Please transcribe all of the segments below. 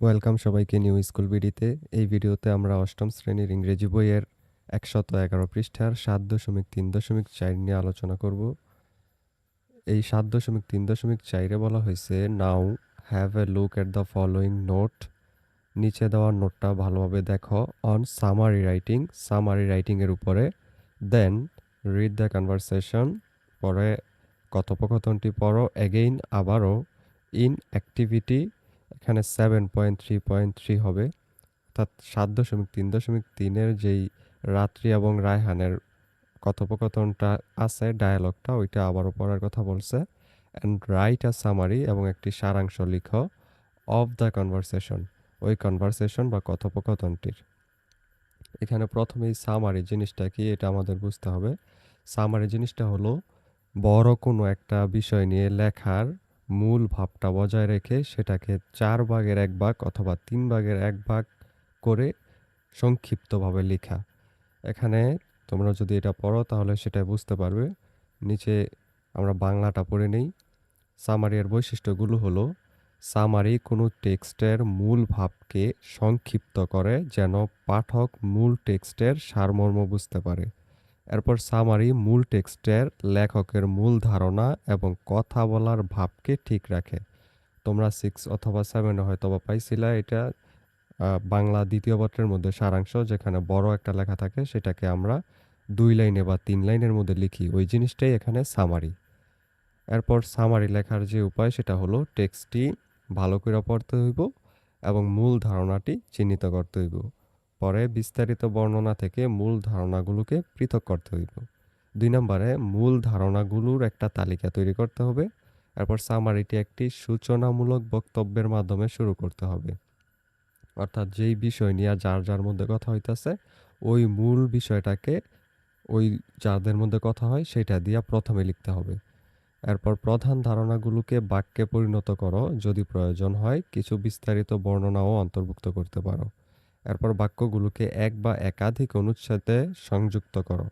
Welcome সবাইকে new school বিডিতে এই ভিডিওতে আমরা অষ্টম শ্রেণির ইংরেজি বইয়ের একশত এগারো পৃষ্ঠার সাত দশমিক তিন দশমিক চার নিয়ে আলোচনা করব। এই সাত দশমিক তিন দশমিক চাইরে বলা হয়েছে now have a look at the following note নিচে দেওয়া নোটটা ভালোভাবে দেখো। অন সামারি রাইটিং সামারি রাইটিংয়ের উপরে। দেন রিড দ্য কনভারসেশন পরে কথোপকথনটি পড়ো। এগেইন আবারও ইন অ্যাক্টিভিটি এখানে seven point three point three হবে। অর্থাৎ সাত দশমিক তিন দশমিক তিনের যেই রাত্রি এবং রায়হানের কথোপকথনটা আছে ডায়ালগটা ওইটা আবারও পড়ার কথা বলছে। অ্যান্ড রাইট আ সামারি এবং একটি সারাংশ লিখো অফ দ্য কনভারসেশন ওই কনভারসেশন বা কথোপকথনটির। এখানে প্রথমেই সামারি জিনিসটা কি, এটা আমাদের বুঝতে হবে। সামারি জিনিসটা হলো বড় কোনো একটা বিষয় নিয়ে লেখার মূল ভাবটা বজায় রেখে সেটাকে চার ভাগের এক ভাগ অথবা তিন ভাগের এক ভাগ করে সংক্ষিপ্তভাবে লেখা। এখানে তোমরা যদি এটা পড়ো তাহলে সেটা বুঝতে পারবে। নিচে আমরা বাংলাটা পড়ে নেই। সামারিয়ার বৈশিষ্ট্যগুলো হলো, সামারি কোনো টেক্সটের মূল ভাবকে সংক্ষিপ্ত করে যেন পাঠক মূল টেক্সটের সারমর্ম বুঝতে পারে। এরপর সামারি মূল টেক্সটের লেখকের মূল ধারণা এবং কথা বলার ভাবকে ঠিক রাখে। তোমরা সিক্স অথবা সেভেনে হয়তো বা পাইছিলা এটা বাংলা দ্বিতীয় পত্রের মধ্যে সারাংশ যেখানে বড় একটা লেখা থাকে সেটাকে আমরা দুই লাইনে বা তিন লাইনের মধ্যে লিখি। ওই জিনিসটাই এখানে সামারি এরপর সামারি লেখার যে উপায় সেটা হলো টেক্সটটি ভালো করে পড়তে হইব এবং মূল ধারণাটি চিহ্নিত করতে হইব। পরে বিস্তারিত বর্ণনা থেকে মূল ধারণাগুলোকে পৃথক করতে হইব। দুই নম্বরে, মূল ধারণাগুলোর একটা তালিকা তৈরি করতে হবে। এরপর সামারিটি একটি সূচনামূলক বক্তব্যের মাধ্যমে শুরু করতে হবে। অর্থাৎ যেই বিষয় নিয়ে যার যার মধ্যে কথা হইতাছে, ওই মূল বিষয়টাকে ওই যাদের মধ্যে কথা হয় সেটা দিয়া প্রথমে লিখতে হবে। এরপর প্রধান ধারণাগুলোকে বাক্যে পরিণত করো। যদি প্রয়োজন হয়, কিছু বিস্তারিত বর্ণনাও অন্তর্ভুক্ত করতে পারো। এরপর বাক্যগুলোকে এক বা একাধিক অনুচ্ছেদে সংযুক্ত করো।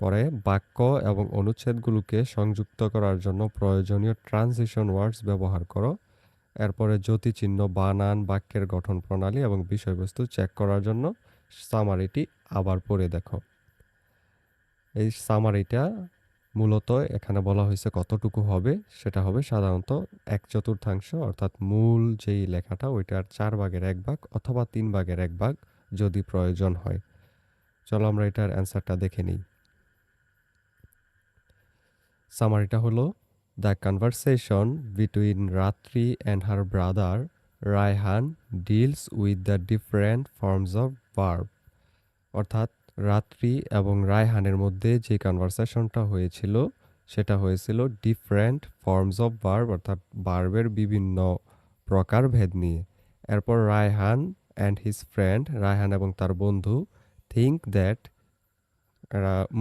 পরে বাক্য এবং অনুচ্ছেদগুলোকে সংযুক্ত করার জন্য প্রয়োজনীয় ট্রানজিশন ওয়ার্ডস ব্যবহার করো। এরপরে জ্যোতিচিহ্ন, বানান, বাক্যের গঠন প্রণালী এবং বিষয়বস্তু চেক করার জন্য সামারিটি আবার পড়ে দেখো। এই সামারিটা মূলত এখানে বলা হয়েছে কতটুকু হবে, সেটা হবে সাধারণত এক চতুর্থাংশ, অর্থাৎ মূল যেই লেখাটা ওইটার চার ভাগের এক ভাগ অথবা তিন ভাগের এক ভাগ যদি প্রয়োজন হয়। চলো আমরা এটার অ্যান্সারটা দেখে নিই। সামারিটা হলো, the conversation between Ratri and her brother Raihan deals with the different forms of verb অর্থাৎ রাত্রি এবং রায়হানের মধ্যে যে কনভারসেশনটা হয়েছিল, সেটা হয়েছিল ডিফারেন্ট ফর্মস অফ বার্ব অর্থাৎ বার্বের বিভিন্ন প্রকারভেদ নিয়ে। এরপর Raihan and his friend Raihan এবং তার বন্ধু থিঙ্ক দ্যাট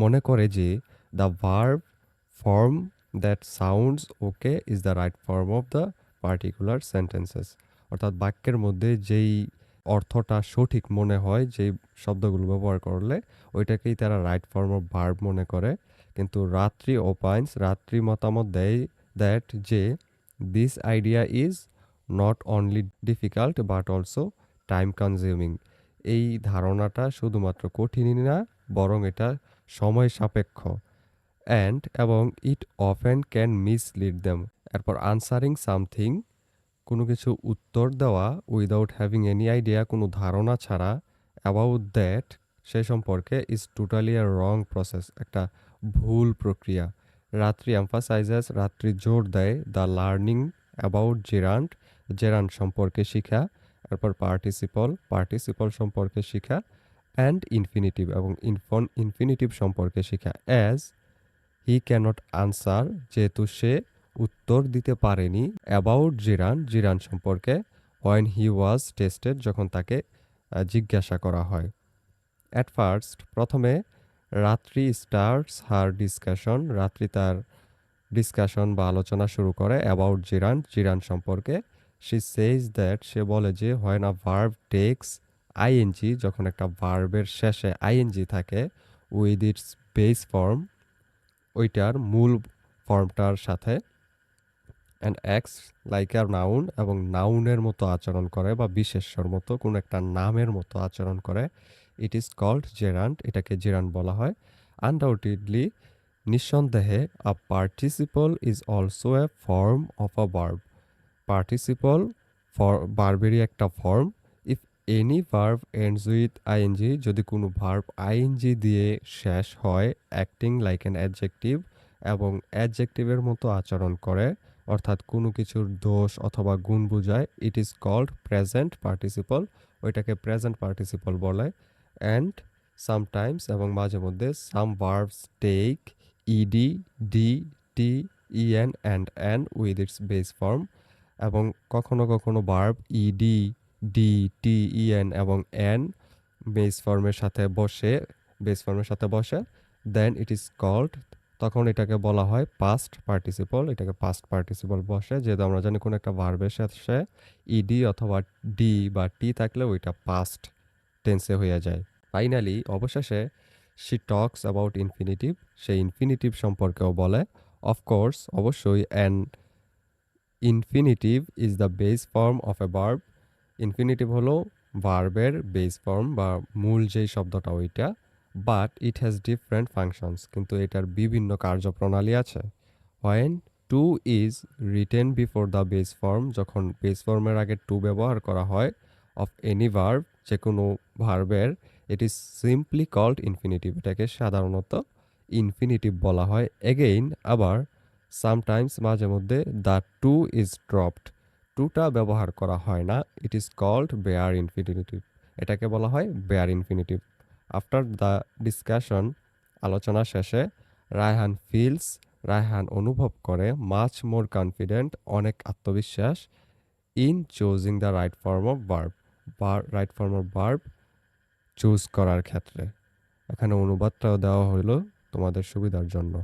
মনে করে যে the verb form that sounds okay is the right form of the particular sentences অর্থাৎ বাক্যের মধ্যে যেই অর্থটা সঠিক মনে হয় যেই শব্দগুলো ব্যবহার করলে ওইটাকেই তারা রাইট ফর্ম অফ ভার্ব মনে করে। কিন্তু রাত্রি ওপাইন্স রাত্রি মতামত দেয় দ্যাট যে this idea is not only difficult but also time consuming এই ধারণাটা শুধুমাত্র কঠিনই না, বরং এটা সময় সাপেক্ষ। অ্যান্ড এবং it often can mislead them এরপর আনসারিং সামথিং কোনো কিছু উত্তর দেওয়া উইদাউট হ্যাভিং এনি আইডিয়া কোনো ধারণা ছাড়া অ্যাবাউট দ্যাট সে সম্পর্কে is totally a wrong process একটা ভুল প্রক্রিয়া। রাত্রি এমফাসাইজেস রাত্রি জোর দেয় the learning about gerund gerund সম্পর্কে শিখা, এরপর পার্টিসিপল পার্টিসিপল সম্পর্কে শিখা অ্যান্ড ইনফিনিটিভ এবং ইনফন ইনফিনিটিভ সম্পর্কে শিখা। অ্যাজ হি ক্যানট আনসার যেহেতু সে উত্তর দিতে পারেনি অ্যাবাউট জিরান জিরান সম্পর্কে হোয়েন হি ওয়াজ টেস্টেড যখন তাকে জিজ্ঞাসা করা হয়। অ্যাট ফার্স্ট প্রথমে রাত্রি স্টার্টস হার ডিসকাশন রাত্রি তার ডিসকাশন বা আলোচনা শুরু করে অ্যাবাউট জিরান জিরান সম্পর্কে। সি সেইজ দ্যাট সে বলে যে when a verb takes ING যখন একটা ভার্বের শেষে আইএনজি থাকে উইথ ইটস বেস ফর্ম ওইটার মূল ফর্মটার সাথে অ্যান্ড অ্যাক্স লাইক আর নাউন এবং নাউনের মতো আচরণ করে বা বিশেষ্যর মতো কোনো একটা নামের মতো আচরণ করে। ইট ইজ কল্ড জেরান্ট এটাকে জেরান্ট বলা হয়। আনডাউটেডলি নিঃসন্দেহে a participle is also a form of a verb participle for বার্বেরই একটা form if any verb ends with ING যদি কোনো ভার্ব আইএনজি দিয়ে শেষ হয় অ্যাক্টিং লাইক অ্যান অ্যাডজেক্টিভ এবং অ্যাডজেক্টিভের মতো আচরণ করে অর্থাৎ কোনো কিছুর দোষ অথবা গুণ বোঝায় it is called present participle ওইটাকে প্রেজেন্ট পার্টিসিপল বলে অ্যান্ড সামটাইমস এবং মাঝে মধ্যে some verbs take ED D T EN and an with its base form এবং কখনো কখনো verb ED D T EN এবং এন বেস ফর্মের সাথে বসে বেস ফর্মের সাথে বসে দেন ইট ইজ কল্ড তখন এটাকে বলা হয় পাস্ট পার্টিসিপল এটাকে পাস্ট পার্টিসিপল বসে, যেহেতু আমরা জানি কোনো একটা ভার্বের সাথে ইডি অথবা ডি বা টি থাকলে ওইটা পাস্ট টেন্সে হয়ে যায়। ফাইনালি অবশেষে শি টক্স অ্যাবাউট ইনফিনিটিভ সে ইনফিনিটিভ সম্পর্কেও বলে। অফকোর্স অবশ্যই an infinitive is the base form of a verb infinitive হলো ভার্বের বেস ফর্ম বা মূল যেই শব্দটা ওইটা। But it has different functions কিন্তু এটার বিভিন্ন কার্যপ্রণালী আছে। When to is written before the base form যখন বেস ফর্মের আগে টু ব্যবহার করা হয় অফ এনি ভার্ব যে কোনো ভার্বের it is simply called infinitive এটাকে সাধারণত ইনফিনিটিভ বলা হয়। এগেইন আবার সামটাইমস মাঝে মধ্যে দ্য টু ইজ ড্রপড টুটা ব্যবহার করা হয় না it is called bare infinitive এটাকে বলা হয় bare infinitive after the discussion আলোচনা শেষে, রায়হান ফিলস, রায়হান অনুভব করে মাচ মোর কনফিডেন্ট অনেক আত্মবিশ্বাস in choosing the right form of verb bar right form of verb choose করার ক্ষেত্রে। এখানে অনুবাদটাও দেওয়া হলো তোমাদের সুবিধার জন্য।